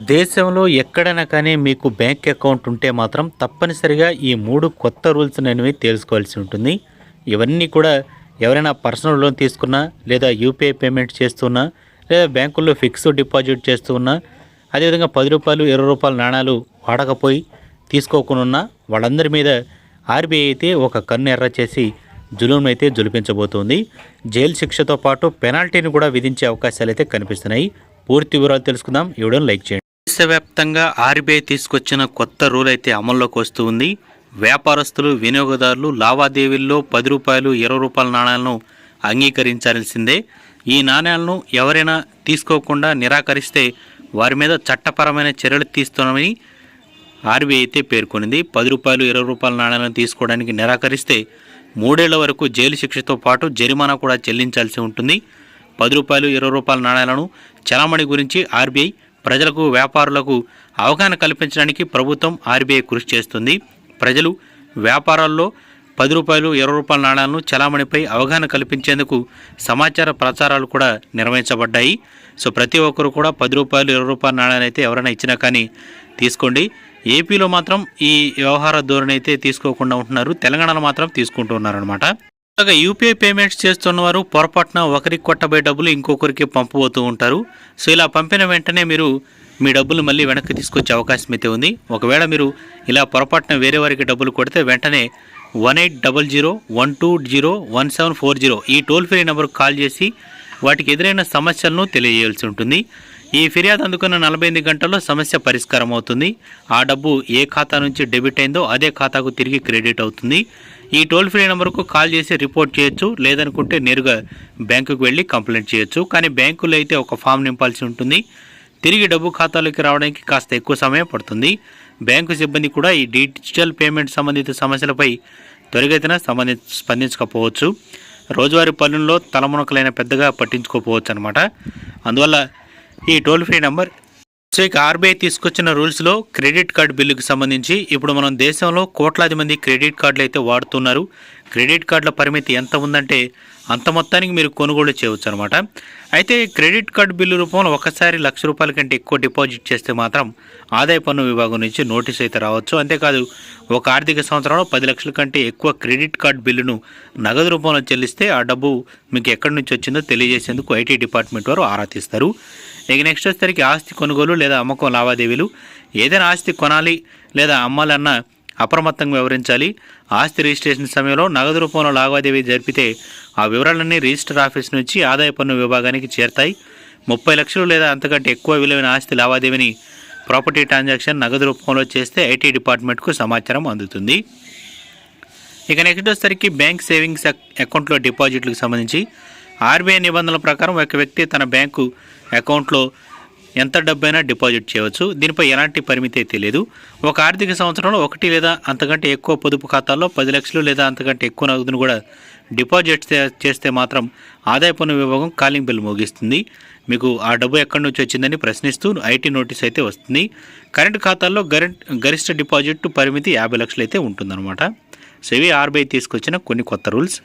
దేశంలో ఎక్కడైనా కానీ మీకు బ్యాంక్ అకౌంట్ ఉంటే మాత్రం తప్పనిసరిగా ఈ మూడు కొత్త రూల్స్ అనేవి తెలుసుకోవాల్సి ఉంటుంది. ఇవన్నీ కూడా ఎవరైనా పర్సనల్ లోన్ తీసుకున్నా లేదా యూపీఐ పేమెంట్ చేస్తున్నా లేదా బ్యాంకుల్లో ఫిక్స్డ్ డిపాజిట్ చేస్తున్నా అదేవిధంగా పది రూపాయలు ఇరవై రూపాయల నాణాలు వాడకపోయి తీసుకోకుండా వాళ్ళందరి మీద ఆర్బీఐ అయితే ఒక కన్ను ఎర్ర చేసి జులుం అయితే జులిపించబోతోంది. జైలు శిక్షతో పాటు పెనాల్టీని కూడా విధించే అవకాశాలు అయితే కనిపిస్తున్నాయి. పూర్తి వివరాలు తెలుసుకుందాం. ఈ వీడియోని లైక్ చేయండి. దేశవ్యాప్తంగా ఆర్బీఐ తీసుకొచ్చిన కొత్త రూల్ అయితే అమల్లోకి వస్తూ ఉంది. వ్యాపారస్తులు వినియోగదారులు లావాదేవీల్లో పది రూపాయలు ఇరవై రూపాయల నాణ్యాలను అంగీకరించాల్సిందే. ఈ నాణ్యాలను ఎవరైనా తీసుకోకుండా నిరాకరిస్తే వారి మీద చట్టపరమైన చర్యలు తీస్తున్నామని ఆర్బీఐ అయితే పేర్కొనింది. పది రూపాయలు ఇరవై రూపాయల నాణ్యాలను తీసుకోవడానికి నిరాకరిస్తే మూడేళ్ళ వరకు జైలు శిక్షతో పాటు జరిమానా కూడా చెల్లించాల్సి ఉంటుంది. పది రూపాయలు ఇరవై రూపాయల నాణ్యాలను చలామణి గురించి ఆర్బీఐ ప్రజలకు వ్యాపారులకు అవగాహన కల్పించడానికి ప్రభుత్వం ఆర్బీఐ కృషి చేస్తుంది. ప్రజలు వ్యాపారాల్లో పది రూపాయలు ఇరవై రూపాయల నాణాలను చలామణిపై అవగాహన కల్పించేందుకు సమాచార ప్రచారాలు కూడా నిర్వహించబడ్డాయి. సో ప్రతి ఒక్కరు కూడా పది రూపాయలు ఇరవై రూపాయల నాణ్యాలు అయితే ఎవరైనా ఇచ్చినా కానీ తీసుకోండి. ఏపీలో మాత్రం ఈ వ్యవహార ధోరణి అయితే తీసుకోకుండా ఉంటున్నారు. తెలంగాణలో మాత్రం తీసుకుంటూ ఉన్నారనమాట అలాగే యూపీఐ పేమెంట్స్ చేస్తున్న వారు పొరపాటున ఒకరికి కొట్టబోయే డబ్బులు ఇంకొకరికి పంపబోతూ ఉంటారు. సో ఇలా పంపిన వెంటనే మీరు మీ డబ్బులు మళ్ళీ వెనక్కి తీసుకొచ్చే అవకాశం అయితే ఉంది. ఒకవేళ మీరు ఇలా పొరపాటున వేరే వారికి డబ్బులు కొడితే వెంటనే one eight double zero one two zero one seven four zero ఈ టోల్ ఫ్రీ నెంబర్కి కాల్ చేసి వాటికి ఎదురైన సమస్యలను తెలియజేయాల్సి ఉంటుంది. ఈ ఫిర్యాదు అందుకున్న నలభై ఎనిమిది గంటల్లో సమస్య పరిష్కారం అవుతుంది. ఆ డబ్బు ఏ ఖాతా నుంచి డెబిట్ అయిందో అదే ఖాతాకు తిరిగి క్రెడిట్ అవుతుంది. ఈ టోల్ ఫ్రీ నెంబర్కు కాల్ చేసి రిపోర్ట్ చేయొచ్చు లేదనుకుంటే నేరుగా బ్యాంకుకు వెళ్ళి కంప్లైంట్ చేయొచ్చు. కానీ బ్యాంకులో అయితే ఒక ఫామ్ నింపాల్సి ఉంటుంది. తిరిగి డబ్బు ఖాతాలోకి రావడానికి కాస్త ఎక్కువ సమయం పడుతుంది. బ్యాంకు సిబ్బంది కూడా ఈ డిజిటల్ పేమెంట్ సంబంధిత సమస్యలపై త్వరిగతిన సంబంధి స్పందించకపోవచ్చు. రోజువారీ పనుల్లో తలమునకలైన పెద్దగా పట్టించుకోకపోవచ్చు అనమాట అందువల్ల ఈ టోల్ ఫ్రీ నెంబర్ సో ఇక ఆర్బీఐ తీసుకొచ్చిన రూల్స్లో క్రెడిట్ కార్డ్ బిల్లుకి సంబంధించి ఇప్పుడు మనం దేశంలో కోట్లాది మంది క్రెడిట్ కార్డులు అయితే వాడుతున్నారు. క్రెడిట్ కార్డుల పరిమితి ఎంత ఉందంటే అంత మొత్తానికి మీరు కొనుగోలు చేయవచ్చు అనమాట అయితే క్రెడిట్ కార్డు బిల్లు రూపంలో ఒకసారి లక్ష రూపాయల కంటే ఎక్కువ డిపాజిట్ చేస్తే మాత్రం ఆదాయ పన్ను విభాగం నుంచి నోటీస్ అయితే రావచ్చు. అంతేకాదు ఒక ఆర్థిక సంవత్సరంలో పది లక్షల కంటే ఎక్కువ క్రెడిట్ కార్డు బిల్లును నగదు రూపంలో చెల్లిస్తే ఆ డబ్బు మీకు ఎక్కడి నుంచి వచ్చిందో తెలియజేసేందుకు ఐటీ డిపార్ట్మెంట్ వారు ఆరా తీస్తారు. ఇక నెక్స్ట్ వచ్చేసరికి ఆస్తి కొనుగోలు లేదా అమ్మకం లావాదేవీలు. ఏదైనా ఆస్తి కొనాలి లేదా అమ్మాలన్నా అప్రమత్తంగా వివరించాలి. ఆస్తి రిజిస్ట్రేషన్ సమయంలో నగదు రూపంలో లావాదేవీ జరిపితే ఆ వివరాలన్నీ రిజిస్టర్ ఆఫీస్ నుంచి ఆదాయ పన్ను విభాగానికి చేరతాయి. ముప్పై లక్షలు లేదా అంతకంటే ఎక్కువ విలువైన ఆస్తి లావాదేవీని ప్రాపర్టీ ట్రాన్సాక్షన్ నగదు రూపంలో చేస్తే ఐటీ డిపార్ట్మెంట్కు సమాచారం అందుతుంది. ఇక నెక్స్ట్ వచ్చేసరికి బ్యాంక్ సేవింగ్స్ అకౌంట్లో డిపాజిట్లకు సంబంధించి ఆర్బీఐ నిబంధనల ప్రకారం ఒక వ్యక్తి తన బ్యాంకు అకౌంట్లో ఎంత డబ్బైనా డిపాజిట్ చేయవచ్చు. దీనిపై ఎలాంటి పరిమితి అయితే లేదు. ఒక ఆర్థిక సంవత్సరంలో ఒకటి లేదా అంతకంటే ఎక్కువ పొదుపు ఖాతాల్లో పది లక్షలు లేదా అంతకంటే ఎక్కువ నగదును కూడా డిపాజిట్ చేస్తే మాత్రం ఆదాయ పన్ను విభాగం కాలింగ్ బిల్ మోగిస్తుంది. మీకు ఆ డబ్బు ఎక్కడి నుంచి వచ్చిందని ప్రశ్నిస్తూ ఐటీ నోటీస్ అయితే వస్తుంది. కరెంట్ ఖాతాల్లో గరెంట్ గరిష్ట డిపాజిట్ పరిమితి యాభై లక్షలు అయితే ఉంటుందన్నమాట. సో ఇవి ఆర్బీఐ తీసుకొచ్చిన కొన్ని కొత్త రూల్స్.